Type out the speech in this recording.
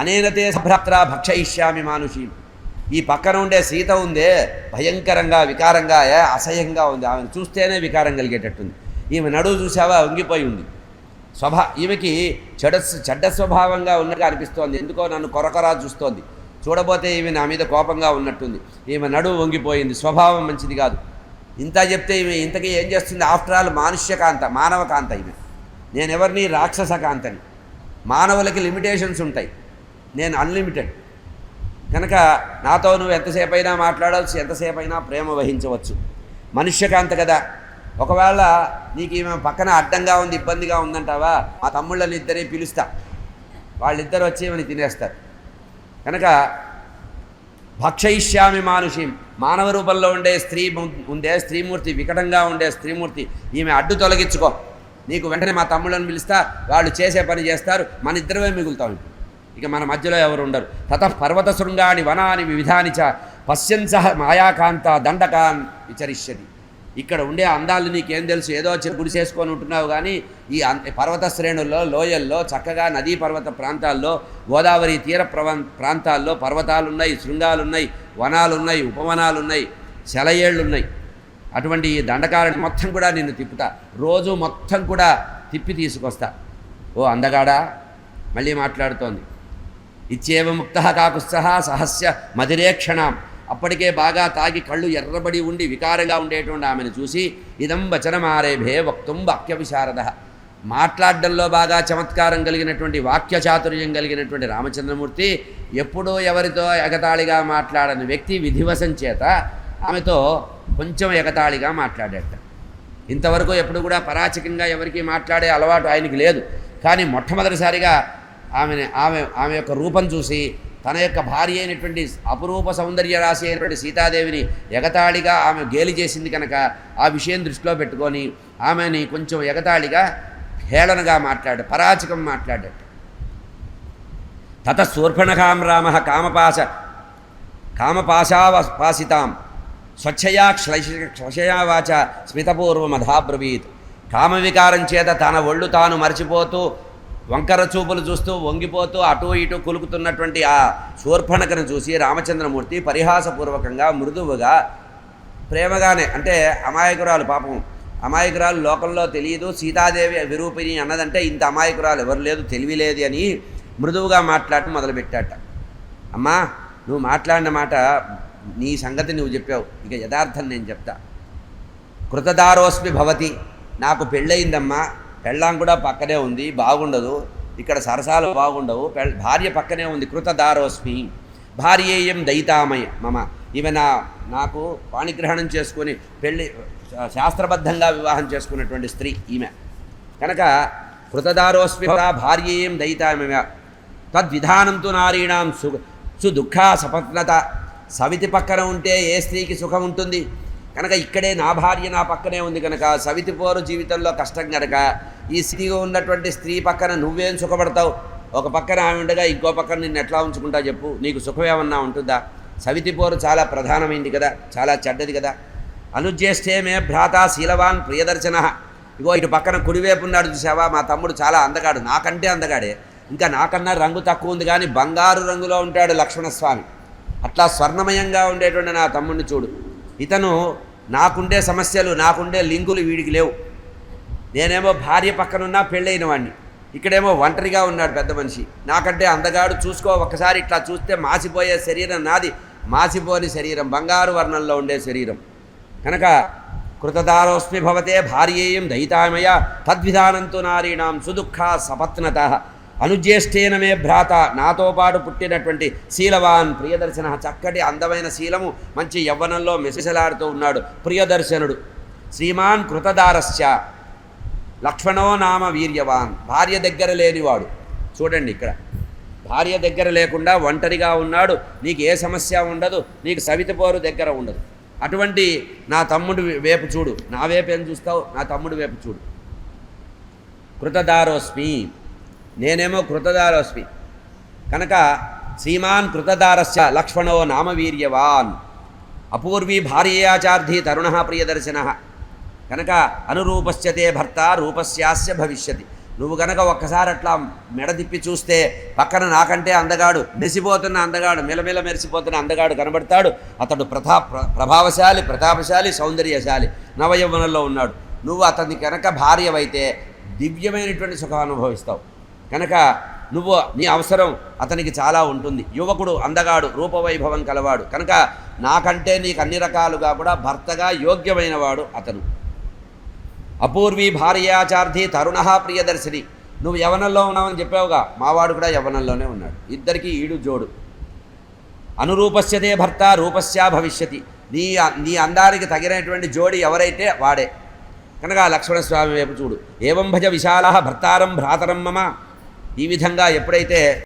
అనేనతే సభ్రత్ర భక్షయిష్యామి మానుషి. ఈ పక్కన ఉండే సీత ఉందే భయంకరంగా వికారంగా అసహ్యంగా ఉంది. ఆమెను చూస్తేనే వికారం కలిగేటట్టుంది. ఈమె నడువు చూసావా వంగిపోయి ఉంది. స్వభా ఈమెకి చెడ చెడ్డ స్వభావంగా ఉన్నట్టుగా అనిపిస్తోంది. ఎందుకో నన్ను కొరకొరా చూస్తోంది. చూడబోతే ఈమె నా మీద కోపంగా ఉన్నట్టుంది. ఈమె నడువు వంగిపోయింది. స్వభావం మంచిది కాదు. ఇంత చెప్తే ఈమె ఇంతకీ ఏం చేస్తుంది? ఆఫ్టర్ ఆల్ మానుష్య కాంత మానవ కాంత ఈమె. నేను ఎవరిని రాక్షస కాంతని మానవులకి లిమిటేషన్స్ ఉంటాయి. నేను అన్లిమిటెడ్ కనుక నాతో నువ్వు ఎంతసేపు అయినా మాట్లాడవచ్చు ఎంతసేపు అయినా ప్రేమ వహించవచ్చు. మనుష్యకాంత కదా. ఒకవేళ నీకు ఈమె పక్కన అడ్డంగా ఉంది ఇబ్బందిగా ఉందంటావా మా తమ్ముళ్ళని ఇద్దరే పిలుస్తా. వాళ్ళిద్దరు వచ్చి ఈమెని తినేస్తారు. కనుక భక్షయిష్యామి మానుషి. మానవ రూపంలో ఉండే స్త్రీ ము- ఉండే స్త్రీమూర్తి వికటంగా ఉండే స్త్రీమూర్తి ఈమె అడ్డు తొలగించుకో. నీకు వెంటనే మా తమ్ముళ్ళని పిలుస్తా వాళ్ళు చేసే పని చేస్తారు మన ఇద్దరమే మిగులుతాం ఇప్పుడు. ఇక మన మధ్యలో ఎవరు ఉండరు తత పర్వత శృంగాని వనాని వివిధాని చ పశ్యంస సహ మాయాకాంత దండకాన్ విచరిష్యది ఇక్కడ ఉండే అందాలు నీకేం తెలుసు? ఏదో వచ్చి గుడి చేసుకొని ఉంటున్నావు కానీ ఈ పర్వత శ్రేణుల్లో లోయల్లో చక్కగా నదీ పర్వత ప్రాంతాల్లో గోదావరి తీర ప్రవ ప్రాంతాల్లో పర్వతాలున్నాయి శృంగాలున్నాయి వనాలున్నాయి ఉపవనాలున్నాయి వనాలు ఉన్నాయి అటువంటి ఈ దండకాలను మొత్తం కూడా నిన్ను తిప్పుతా. రోజు మొత్తం కూడా తిప్పి తీసుకొస్తా. ఓ అందగాడా? మళ్ళీ మాట్లాడుతోంది. ఇచ్చేవ ముక్త కాకుత్సహ సహస్య మదిరేక్షణం అప్పటికే బాగా తాగి కళ్ళు ఎర్రబడి ఉండి వికారంగా ఉండేటువంటి ఆమెను చూసి ఇదం వచనమారేభే వక్తుం వాక్య విశారద మాట్లాడడంలో బాగా చమత్కారం కలిగినటువంటి వాక్య చాతుర్యం కలిగినటువంటి రామచంద్రమూర్తి ఎప్పుడూ ఎవరితో ఎగతాళిగా మాట్లాడని వ్యక్తి విధివశం చేత ఆమెతో కొంచెం ఎగతాళిగా మాట్లాడేట ఇంతవరకు ఎప్పుడు కూడా పరాచకంగా ఎవరికి మాట్లాడే అలవాటు ఆయనకి లేదు. కానీ మొట్టమొదటిసారిగా ఆమెని ఆమె ఆమె యొక్క రూపం చూసి తన యొక్క భార్య అయినటువంటి అపురూప సౌందర్య రాశి అయినటువంటి సీతాదేవిని ఎగతాళిగా ఆమె గేలి చేసింది కనుక ఆ విషయం దృష్టిలో పెట్టుకొని ఆమెని కొంచెం ఎగతాళిగా హేళనగా మాట్లాడు పరాచకం మాట్లాడాడు తత శూర్పణకాం రామ కామపాశ కామపాశావపాసితాం స్వచ్ఛయా శ్లైష స్మితపూర్వమధాబ్రవీత్. కామవికారం చేత తన ఒళ్ళు తాను మర్చిపోతూ వంకర చూపులు చూస్తూ వంగిపోతూ అటు ఇటు కులుకుతున్నటువంటి ఆ శూర్పణకను చూసి రామచంద్రమూర్తి పరిహాసపూర్వకంగా మృదువుగా ప్రేమగానే అంటే అమాయకురాలు పాపం అమాయకురాలు లోకంలో తెలియదు సీతాదేవి విరూపిణి అన్నదంటే ఇంత అమాయకురాలు ఎవరు లేదు తెలివి లేదు అని మృదువుగా మాట్లాడటం మొదలుపెట్టాట. అమ్మా నువ్వు మాట్లాడిన మాట నీ సంగతి నువ్వు చెప్పావు ఇక యథార్థం నేను చెప్తా. కృతదారోస్మి భవతి నాకు పెళ్ళయిందమ్మా పెళ్ళాం కూడా పక్కనే ఉంది బాగుండదు. ఇక్కడ సరసాలు బాగుండవు. భార్య పక్కనే ఉంది కృతదారోస్మి. భార్యేయం దయితామయ మమ. ఈమె నా నాకు పాణిగ్రహణం చేసుకొని పెళ్ళి శాస్త్రబద్ధంగా వివాహం చేసుకున్నటువంటి స్త్రీ ఈమె. కనుక కృతదారోస్మి భార్యేయం దయితామయ. తద్విధానంతో నారీణాం సు సుదుఃఖ సపత్నత. సవితి పక్కన ఉంటే ఏ స్త్రీకి సుఖం ఉంటుంది? కనుక ఇక్కడే నా భార్య నా పక్కనే ఉంది కనుక సవితి పోరు జీవితంలో కష్టం కనుక ఈ స్త్రీగా ఉన్నటువంటి స్త్రీ పక్కన నువ్వేం సుఖపడతావు? ఒక పక్కన ఆమె ఉండగా ఇంకో పక్కన నిన్ను ఎట్లా ఉంచుకుంటా చెప్పు? నీకు సుఖం ఏమన్నా ఉంటుందా? సవితి పోరు చాలా ప్రధానమైంది కదా చాలా చెడ్డది కదా. అనుజ్యేష్ఠే మే భ్రాత శీలవాన్ ప్రియదర్శన. ఇగో ఇటు పక్కన కుడివైపు ఉన్నాడు చూసావా? మా తమ్ముడు చాలా అందగాడు నాకంటే అందగాడే. ఇంకా నాకన్నా రంగు తక్కువ ఉంది కానీ బంగారు రంగులో ఉంటాడు లక్ష్మణస్వామి. అట్లా స్వర్ణమయంగా ఉండేటువంటి నా తమ్ముడిని చూడు. ఇతను నాకుండే సమస్యలు నాకుండే లింకులు వీడికి లేవు. నేనేమో భార్య పక్కనున్నా పెళ్ళైన వాడిని ఇక్కడేమో ఒంటరిగా ఉన్నాడు పెద్ద మనిషి. నాకంటే అందగాడు చూసుకో ఒక్కసారి ఇట్లా చూస్తే మాసిపోయే శరీరం నాది. మాసిపోని శరీరం బంగారు వర్ణంలో ఉండే శరీరం. కనుక కృతదారోస్మి భవతే భార్యేయం దయితామయ తద్విధానంతో నారీణాం సుదుఃఖ సపత్నత. అనుజ్యేష్ఠేన మే భ్రాత నాతో పాటు పుట్టినటువంటి శీలవాన్ ప్రియదర్శన చక్కటి అందమైన శీలము మంచి యవ్వనంలో మెసిసలాడుతూ ఉన్నాడు ప్రియదర్శనుడు. శ్రీమాన్ కృతదారస్య లక్ష్మణో నామ వీర్యవాన్. భార్య దగ్గర లేనివాడు. చూడండి ఇక్కడ. భార్య దగ్గర లేకుండా ఒంటరిగా ఉన్నాడు. నీకు ఏ సమస్య ఉండదు. నీకు సవితపోరు దగ్గర ఉండదు. అటువంటి నా తమ్ముడు వేపు చూడు. నా వేపు ఏం చూస్తావు? నా తమ్ముడు వేపు చూడు. కృతదారోస్మి. నేనేమో కృతదారోస్మి. కనుక శ్రీమాన్ కృతదారస్య లక్ష్మణో నామవీర్యవాన్ అపూర్వీ భార్యయాచార్థి తరుణ ప్రియదర్శన. కనుక అనురూపశ్చతే భర్త రూపస్యాస్య భవిష్యతి. నువ్వు గనక ఒక్కసారి అట్లా మెడదిప్పి చూస్తే పక్కన నాకంటే అందగాడు మెరిసిపోతున్న అందగాడు మెలమెల మెరిసిపోతున్న అందగాడు కనబడతాడు. అతడు ప్రతా ప్ర- ప్రభావశాలి ప్రతాపశాలి సౌందర్యశాలి నవయవనంలో ఉన్నాడు. నువ్వు అతని కనుక భార్యవైతే దివ్యమైనటువంటి సుఖం అనుభవిస్తావు. కనుక నువ్వు నీ అవసరం అతనికి చాలా ఉంటుంది. యువకుడు అందగాడు రూపవైభవం కలవాడు. కనుక నాకంటే నీకు అన్ని రకాలుగా కూడా భర్తగా యోగ్యమైనవాడు అతను. అపూర్వి భార్యాచార్థి తరుణ ప్రియదర్శిని. నువ్వు యవనంలో ఉన్నావని చెప్పావుగా? మావాడు కూడా యవనంలోనే ఉన్నాడు. ఇద్దరికి ఈడు జోడు. అనురూపస్యతే భర్త రూపస్యా భవిష్యతి. నీ నీ అందానికి తగినటువంటి జోడి ఎవరైతే వాడే. కనుక లక్ష్మణస్వామి వైపు చూడు. ఏవం భజ విశాల భర్తారం భ్రాతరం మమ. ఈ విధంగా ఎప్పుడైతే